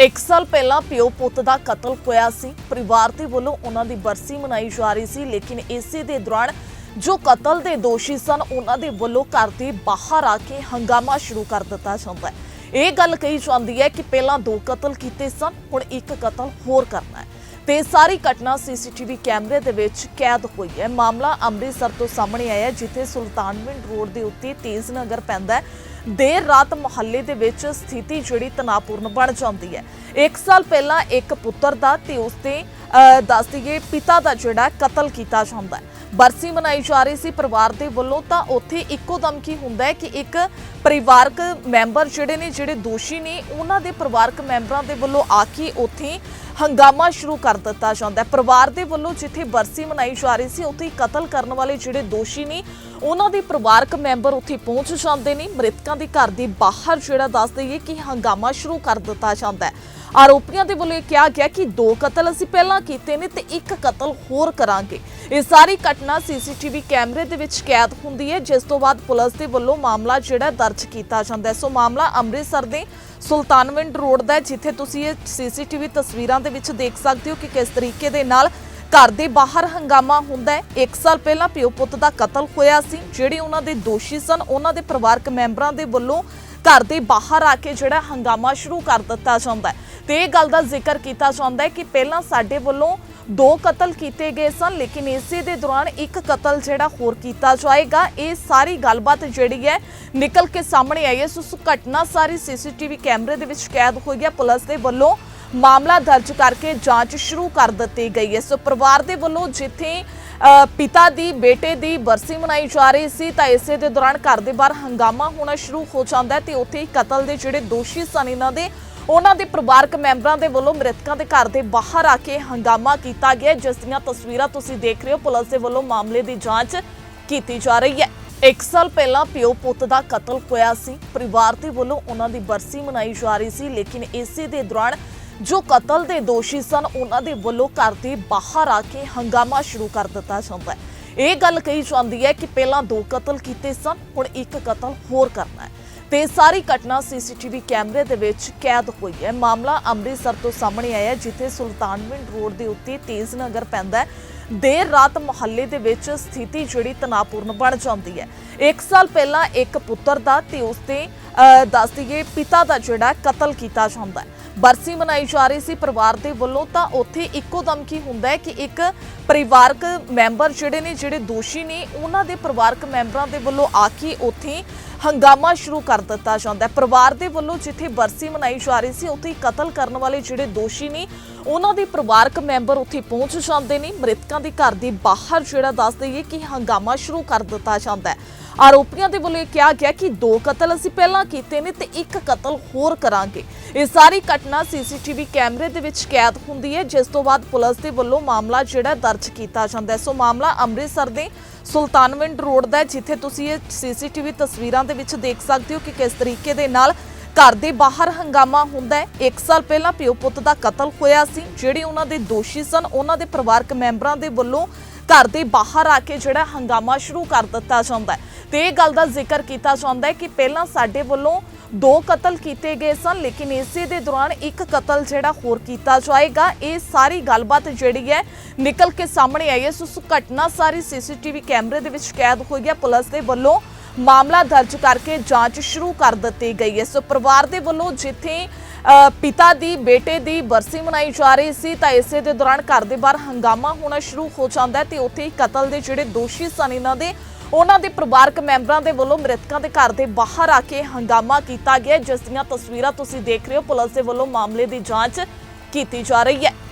ਇੱਕ ਸਾਲ ਪਹਿਲਾਂ ਪਿਓ ਪੁੱਤ ਦਾ ਕਤਲ ਹੋਇਆ ਸੀ। ਪਰਿਵਾਰ ਦੇ ਵੱਲੋਂ ਉਹਨਾਂ ਦੀ ਬਰਸੀ ਮਨਾਈ ਜਾ ਰਹੀ ਸੀ, ਲੇਕਿਨ ਇਸੇ ਦੇ ਦੌਰਾਨ ਜੋ ਕਤਲ ਦੇ ਦੋਸ਼ੀ ਸਨ, ਉਹਨਾਂ ਦੇ ਵੱਲੋਂ ਘਰ ਦੇ ਬਾਹਰ ਆ ਕੇ ਹੰਗਾਮਾ ਸ਼ੁਰੂ ਕਰ ਦਿੱਤਾ ਜਾਂਦਾ ਹੈ। ਇਹ ਗੱਲ ਕਹੀ ਜਾਂਦੀ ਹੈ ਕਿ ਪਹਿਲਾਂ ਦੋ ਕਤਲ ਕੀਤੇ ਸਨ, ਹੁਣ ਇੱਕ ਕਤਲ ਹੋਰ ਕਰਨਾ ਹੈ। ਤੇ ਸਾਰੀ ਘਟਨਾ ਸੀਸੀਟੀਵੀ ਕੈਮਰੇ ਦੇ ਵਿੱਚ ਕੈਦ ਹੋਈ ਹੈ। ਮਾਮਲਾ ਅੰਮ੍ਰਿਤਸਰ ਤੋਂ ਸਾਹਮਣੇ ਆਇਆ ਹੈ, ਜਿੱਥੇ ਸੁਲਤਾਨਵਿੰਡ ਰੋਡ ਦੇ ਉੱਤੇ ਤੇਜ਼ ਨਗਰ ਪੈਂਦਾ ਹੈ। ਦੇਰ ਰਾਤ ਮੁਹੱਲੇ ਦੇ ਵਿੱਚ ਸਥਿਤੀ ਜਿਹੜੀ ਤਣਾਅਪੂਰਨ ਬਣ ਜਾਂਦੀ ਹੈ। ਇੱਕ ਸਾਲ ਪਹਿਲਾਂ ਇੱਕ ਪੁੱਤਰ ਦਾ ਤੇ ਉਸਦੇ ਅਹ, ਦੱਸ ਦਈਏ ਪਿਤਾ ਦਾ ਜਿਹੜਾ ਕਤਲ ਕੀਤਾ ਜਾਂਦਾ ਹੈ। ਬਰਸੀ ਮਨਾਈ ਜਾ ਰਹੀ ਸੀ ਪਰਿਵਾਰ ਦੇ ਵੱਲੋਂ, ਤਾਂ ਉੱਥੇ ਇੱਕੋ ਦਮ ਕੀ ਹੁੰਦਾ ਹੈ ਕਿ ਇੱਕ ਪਰਿਵਾਰਕ ਮੈਂਬਰ ਜਿਹੜੇ ਨੇ, ਜਿਹੜੇ ਦੋਸ਼ੀ ਨੇ, ਉਹਨਾਂ ਦੇ ਪਰਿਵਾਰਕ ਮੈਂਬਰਾਂ ਦੇ ਵੱਲੋਂ ਆ ਕੇ ਉੱਥੇ ਹੰਗਾਮਾ ਸ਼ੁਰੂ ਕਰ ਦਿੱਤਾ ਜਾਂਦਾ ਹੈ। ਪਰਿਵਾਰ ਦੇ ਵੱਲੋਂ ਜਿੱਥੇ ਬਰਸੀ ਮਨਾਈ ਜਾ ਰਹੀ ਸੀ, ਉੱਥੇ ਕਤਲ ਕਰਨ ਵਾਲੇ ਜਿਹੜੇ ਦੋਸ਼ੀ ਨੇ ਉਹਨਾਂ ਦੇ ਪਰਿਵਾਰਕ ਮੈਂਬਰ ਉੱਥੇ ਪਹੁੰਚ ਜਾਂਦੇ ਨੇ। ਮ੍ਰਿਤਕਾਂ ਦੇ ਘਰ ਦੇ ਬਾਹਰ ਜਿਹੜਾ ਦੱਸ ਦਈਏ ਕਿ ਹੰਗਾਮਾ ਸ਼ੁਰੂ ਕਰ ਦਿੱਤਾ ਜਾਂਦਾ ਹੈ। ਆਰੋਪੀਆਂ ਦੇ ਵੱਲੋਂ ਇਹ ਕਿਹਾ ਗਿਆ ਕਿ ਦੋ ਕਤਲ ਅਸੀਂ ਪਹਿਲਾਂ ਕੀਤੇ ਨੇ ਤੇ ਇੱਕ ਕਤਲ ਹੋਰ ਕਰਾਂਗੇ। ਇਹ ਸਾਰੀ ਘਟਨਾ ਸੀਸੀਟੀਵੀ ਕੈਮਰੇ ਦੇ ਵਿੱਚ ਕੈਦ ਹੁੰਦੀ ਹੈ, ਜਿਸ ਤੋਂ ਬਾਅਦ ਪੁਲਿਸ ਦੇ ਵੱਲੋਂ ਮਾਮਲਾ ਜਿਹੜਾ ਦਰਜ ਕੀਤਾ ਜਾਂਦਾ ਹੈ। ਸੋ ਮਾਮਲਾ ਅੰਮ੍ਰਿਤਸਰ ਦੇ ਸੁਲਤਾਨਵਿੰਡ ਰੋਡ ਦਾ ਜਿੱਥੇ ਤੁਸੀਂ ਇਹ ਸੀਸੀਟੀਵੀ ਤਸਵੀਰਾਂ ਦੇ ਵਿੱਚ ਦੇਖ ਸਕਦੇ ਹੋ ਕਿ ਕਿਸ ਤਰੀਕੇ ਦੇ ਨਾਲ ਘਰ ਦੇ ਬਾਹਰ ਹੰਗਾਮਾ ਹੁੰਦਾ ਹੈ। ਇੱਕ ਸਾਲ ਪਹਿਲਾਂ ਪਿਓ ਪੁੱਤ ਦਾ ਕਤਲ ਹੋਇਆ ਸੀ, ਜਿਹੜੇ ਉਹਨਾਂ ਦੇ ਦੋਸ਼ੀ ਸਨ, ਉਹਨਾਂ ਦੇ ਪਰਿਵਾਰਕ ਮੈਂਬਰਾਂ ਦੇ ਵੱਲੋਂ ਘਰ ਦੇ ਬਾਹਰ ਆ ਕੇ ਜਿਹੜਾ ਹੰਗਾਮਾ ਸ਼ੁਰੂ ਕਰ ਦਿੱਤਾ ਜਾਂਦਾ ਹੈ। ਤੇ ਇਹ ਗੱਲ ਦਾ ਜ਼ਿਕਰ ਕੀਤਾ ਜਾਂਦਾ ਹੈ ਕਿ ਪਹਿਲਾਂ ਸਾਡੇ ਵੱਲੋਂ ਦੋ ਕਤਲ ਕੀਤੇ ਗਏ ਸਨ, ਲੇਕਿਨ ਇਸੇ ਦੇ ਦੌਰਾਨ ਇੱਕ ਕਤਲ ਜਿਹੜਾ ਹੋਰ ਕੀਤਾ ਜਾਏਗਾ। ਇਹ ਸਾਰੀ ਗੱਲਬਾਤ ਜਿਹੜੀ ਹੈ ਨਿਕਲ ਕੇ ਸਾਹਮਣੇ ਆਈ ਹੈ। ਸੋ ਘਟਨਾ ਸਾਰੀ ਸੀਸੀਟੀਵੀ ਕੈਮਰੇ ਦੇ ਵਿੱਚ ਕੈਦ ਹੋਈ ਹੈ। ਪੁਲਿਸ ਦੇ ਵੱਲੋਂ ਮਾਮਲਾ ਦਰਜ ਕਰਕੇ ਜਾਂਚ ਸ਼ੁਰੂ ਕਰ ਦਿੱਤੀ ਗਈ ਹੈ। ਸੋ ਪਰਿਵਾਰ ਦੇ ਵੱਲੋਂ ਜਿੱਥੇ ਪਿਤਾ ਦੀ, ਬੇਟੇ ਦੀ ਬਰਸੀ ਮਨਾਈ ਜਾ ਰਹੀ ਸੀ, ਤਾਂ ਇਸੇ ਦੇ ਦੌਰਾਨ ਘਰ ਦੇ ਬਾਹਰ ਹੰਗਾਮਾ ਹੋਣਾ ਸ਼ੁਰੂ ਹੋ ਜਾਂਦਾ ਹੈ ਤੇ ਉੱਥੇ ਹੀ ਕਤਲ ਦੇ ਜਿਹੜੇ ਦੋਸ਼ੀ ਸਨ ਇਹਨਾਂ ਦੇ, ਉਹਨਾਂ ਦੇ ਪਰਿਵਾਰਕ ਮੈਂਬਰਾਂ ਦੇ ਵੱਲੋਂ ਮ੍ਰਿਤਕਾਂ ਦੇ ਘਰ ਦੇ ਬਾਹਰ ਆ ਕੇ ਹੰਗਾਮਾ ਕੀਤਾ ਗਿਆ ਜਿਸ ਦੀਆਂ ਤਸਵੀਰਾਂ ਤੁਸੀਂ ਦੇਖ ਰਹੇ ਹੋ, ਪੁਲਿਸ ਦੇ ਵੱਲੋਂ ਮਾਮਲੇ ਦੀ ਜਾਂਚ ਕੀਤੀ ਜਾ ਰਹੀ ਹੈ। ਇੱਕ ਸਾਲ ਪਹਿਲਾਂ ਪਿਓ ਪੁੱਤ ਦਾ ਕਤਲ ਹੋਇਆ ਸੀ। ਪਰਿਵਾਰ ਦੇ ਵੱਲੋਂ ਉਹਨਾਂ ਦੀ ਬਰਸੀ ਮਨਾਈ ਜਾ ਰਹੀ ਸੀ, ਲੇਕਿਨ ਇਸੇ ਦੇ ਦੌਰਾਨ ਜੋ ਕਤਲ ਦੇ ਦੋਸ਼ੀ ਸਨ ਉਹਨਾਂ ਦੇ ਵੱਲੋਂ ਘਰ ਦੇ ਬਾਹਰ ਆ ਕੇ ਹੰਗਾਮਾ ਸ਼ੁਰੂ ਕਰ ਦਿੱਤਾ ਜਾਂਦਾ ਹੈ। ਇਹ ਗੱਲ ਕਹੀ ਜਾਂਦੀ ਹੈ ਕਿ ਪਹਿਲਾਂ ਦੋ ਕਤਲ ਕੀਤੇ ਸਨ ਹੁਣ ਇੱਕ ਕਤਲ ਹੋਰ ਕਰਨਾ ਹੈ। ਤੇ ਇਹ ਸਾਰੀ ਘਟਨਾ ਸੀਸੀਟੀਵੀ ਕੈਮਰੇ ਦੇ ਵਿੱਚ ਕੈਦ ਹੋਈ ਹੈ। ਮਾਮਲਾ ਅੰਮ੍ਰਿਤਸਰ ਤੋਂ ਸਾਹਮਣੇ ਆਇਆ ਹੈ, ਜਿੱਥੇ ਸੁਲਤਾਨਵਿੰਡ ਰੋਡ ਦੇ ਉੱਤੇ ਤੇਜ਼ ਨਗਰ ਪੈਂਦਾ ਹੈ। ਦੇਰ ਰਾਤ ਮੁਹੱਲੇ ਦੇ ਵਿੱਚ ਸਥਿਤੀ ਜਿਹੜੀ ਤਣਾਅਪੂਰਨ ਬਣ ਜਾਂਦੀ ਹੈ। ਇੱਕ ਸਾਲ ਪਹਿਲਾਂ ਇੱਕ ਪੁੱਤਰ ਦਾ ਤੇ ਉਸਦੇ ਅਹ, ਦੱਸ ਦਈਏ ਪਿਤਾ ਦਾ ਜਿਹੜਾ ਕਤਲ ਕੀਤਾ ਜਾਂਦਾ ਹੈ। ਬਰਸੀ ਮਨਾਈ ਜਾ ਰਹੀ ਸੀ ਪਰਿਵਾਰ ਦੇ ਵੱਲੋਂ, ਤਾਂ ਉੱਥੇ ਇੱਕੋ ਦਮ ਕੀ ਹੁੰਦਾ ਹੈ ਕਿ ਇੱਕ ਪਰਿਵਾਰਕ ਮੈਂਬਰ ਜਿਹੜੇ ਨੇ, ਜਿਹੜੇ ਦੋਸ਼ੀ ਨੇ, ਉਹਨਾਂ ਦੇ ਪਰਿਵਾਰਕ ਮੈਂਬਰਾਂ ਦੇ ਵੱਲੋਂ ਆ ਕੇ ਉੱਥੇ ਹੰਗਾਮਾ ਸ਼ੁਰੂ ਕਰ ਦਿੱਤਾ ਜਾਂਦਾ ਹੈ। ਪਰਿਵਾਰ ਦੇ ਵੱਲੋਂ ਜਿੱਥੇ ਬਰਸੀ ਮਨਾਈ ਜਾ ਰਹੀ ਸੀ, ਉੱਥੇ ਕਤਲ ਕਰਨ ਵਾਲੇ ਜਿਹੜੇ ਦੋਸ਼ੀ ਨੇ, ਉਹਨਾਂ ਦੇ ਪਰਿਵਾਰਕ ਮੈਂਬਰ ਉੱਥੇ ਪਹੁੰਚ ਜਾਂਦੇ ਨੇ। ਮ੍ਰਿਤਕਾਂ ਦੇ ਘਰ ਦੇ ਬਾਹਰ ਜਿਹੜਾ ਦੱਸ ਦਈਏ ਕਿ ਹੰਗਾਮਾ ਸ਼ੁਰੂ ਕਰ ਦਿੱਤਾ ਜਾਂਦਾ ਹੈ। ਆਰੋਪੀਆਂ ਦੇ ਵੱਲੋਂ ਇਹ ਕਿਹਾ ਗਿਆ ਕਿ ਦੋ ਕਤਲ ਅਸੀਂ ਪਹਿਲਾਂ ਕੀਤੇ ਨੇ ਤੇ ਇੱਕ ਕਤਲ ਹੋਰ ਕਰਾਂਗੇ। ਇਹ ਸਾਰੀ ਘਟਨਾ ਸੀਸੀਟੀਵੀ ਕੈਮਰੇ ਦੇ ਵਿੱਚ ਕੈਦ ਹੁੰਦੀ ਹੈ, ਜਿਸ ਤੋਂ ਬਾਅਦ ਪੁਲਿਸ ਦੇ ਵੱਲੋਂ ਮਾਮਲਾ ਜਿਹੜਾ ਦਰਜ ਕੀਤਾ ਜਾਂਦਾ ਹੈ। ਸੋ ਮਾਮਲਾ ਅੰਮ੍ਰਿਤਸਰ ਦੇ ਸੁਲਤਾਨਵਿੰਡ ਰੋਡ ਦਾ ਜਿੱਥੇ ਤੁਸੀਂ ਇਹ ਸੀਸੀਟੀਵੀ ਤਸਵੀਰਾਂ ਦੇ ਵਿੱਚ ਦੇਖ ਸਕਦੇ ਹੋ ਕਿ ਕਿਸ ਤਰੀਕੇ ਦੇ ਨਾਲ ਘਰ ਦੇ ਬਾਹਰ ਹੰਗਾਮਾ ਹੁੰਦਾ ਹੈ। ਇੱਕ ਸਾਲ ਪਹਿਲਾਂ ਪਿਓ ਪੁੱਤ ਦਾ ਕਤਲ ਹੋਇਆ ਸੀ, ਜਿਹੜੇ ਉਹਨਾਂ ਦੇ ਦੋਸ਼ੀ ਸਨ, ਉਹਨਾਂ ਦੇ ਪਰਿਵਾਰਕ ਮੈਂਬਰਾਂ ਦੇ ਵੱਲੋਂ ਘਰ ਦੇ ਬਾਹਰ ਆ ਕੇ ਜਿਹੜਾ ਹੰਗਾਮਾ ਸ਼ੁਰੂ ਕਰ ਦਿੱਤਾ ਜਾਂਦਾ ਹੈ। ਤੇ ਇਹ ਗੱਲ ਦਾ ਜ਼ਿਕਰ ਕੀਤਾ ਜਾਂਦਾ ਹੈ ਕਿ ਪਹਿਲਾਂ ਸਾਡੇ ਵੱਲੋਂ ਦੋ ਕਤਲ ਕੀਤੇ ਗਏ ਸਨ, ਲੇਕਿਨ ਇਸੇ ਦੇ ਦੌਰਾਨ ਇੱਕ ਕਤਲ ਜਿਹੜਾ ਹੋਰ ਕੀਤਾ ਜਾਏਗਾ। ਇਹ ਸਾਰੀ ਗੱਲਬਾਤ ਜਿਹੜੀ ਹੈ ਨਿਕਲ ਕੇ ਸਾਹਮਣੇ ਆਈ ਹੈ। ਸੋ ਉਸ ਘਟਨਾ ਸਾਰੀ ਸੀਸੀਟੀਵੀ ਕੈਮਰੇ ਦੇ ਵਿੱਚ ਕੈਦ ਹੋਈ ਹੈ। ਪੁਲਿਸ ਦੇ ਵੱਲੋਂ ਮਾਮਲਾ ਦਰਜ ਕਰਕੇ ਜਾਂਚ ਸ਼ੁਰੂ ਕਰ ਦਿੱਤੀ ਗਈ ਹੈ। ਸੋ ਪਰਿਵਾਰ ਦੇ ਵੱਲੋਂ ਜਿੱਥੇ ਪਿਤਾ ਦੀ, ਬੇਟੇ ਦੀ ਬਰਸੀ ਮਨਾਈ ਜਾ ਰਹੀ ਸੀ ਤਾਂ ਇਸੇ ਦੇ ਦੌਰਾਨ ਘਰ ਦੇ ਬਾਹਰ ਹੰਗਾਮਾ ਹੋਣਾ ਸ਼ੁਰੂ ਹੋ ਜਾਂਦਾ ਹੈ ਤੇ ਉੱਥੇ ਹੀ ਕਤਲ ਦੇ ਜਿਹੜੇ ਦੋਸ਼ੀ ਸਨ ਇਹਨਾਂ ਦੇ, ਉਹਨਾਂ ਦੇ ਪਰਿਵਾਰਕ ਮੈਂਬਰਾਂ ਦੇ ਵੱਲੋਂ ਮ੍ਰਿਤਕਾਂ ਦੇ ਘਰ ਦੇ ਬਾਹਰ ਆ ਕੇ ਹੰਗਾਮਾ ਕੀਤਾ ਗਿਆ ਜਿਸ ਦੀਆਂ ਤਸਵੀਰਾਂ ਤੁਸੀਂ ਦੇਖ ਰਹੇ ਹੋ। ਪੁਲਿਸ ਦੇ ਵੱਲੋਂ ਮਾਮਲੇ ਦੀ ਜਾਂਚ ਕੀਤੀ ਜਾ ਰਹੀ ਹੈ।